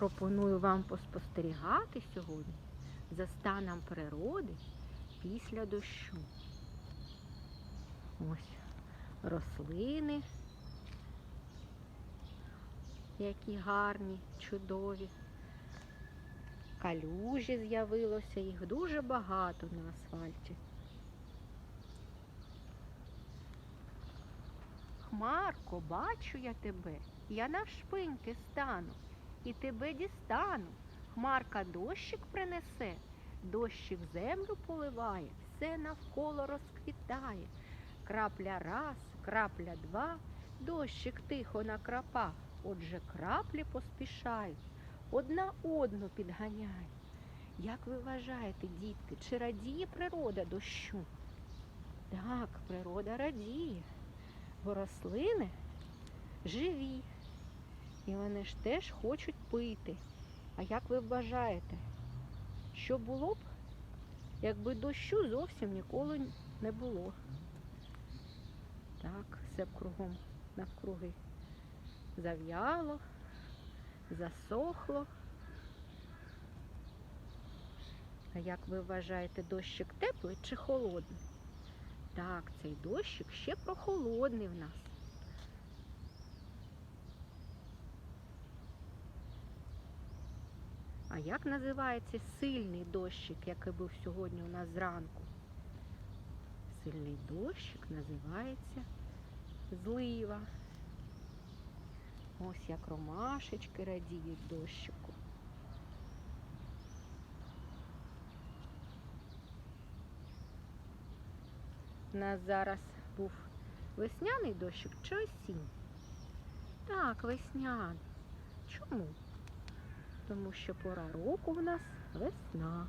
пропоную вам поспостерігати сьогодні за станом природи після дощу. Ось рослини, які гарні, чудові. Калюжі з'явилося, їх дуже багато на асфальті. Хмарко, бачу я тебе, я навшпиньки стану і тебе дістану. Хмарка дощик принесе, дощик землю поливає, все навколо розквітає. Крапля раз, крапля два, дощик тихо накрапав, отже краплі поспішають, одна одну підганяють. Як ви вважаєте, дітки, чи радіє природа дощу? Так, природа радіє, бо рослини живі. І вони ж теж хочуть пити. А як ви вважаєте, що було б, якби дощу зовсім ніколи не було? Так, все б кругом навкруги зав'яло, засохло. А як ви вважаєте, дощик теплий чи холодний? Так, цей дощик ще прохолодний в нас. А як називається сильний дощик, який був сьогодні у нас зранку? Сильний дощик називається злива. Ось як ромашечки радіють дощику. У нас зараз був весняний дощик чи осінь? Так, весняний. Чому? Тому що пора року в нас весна.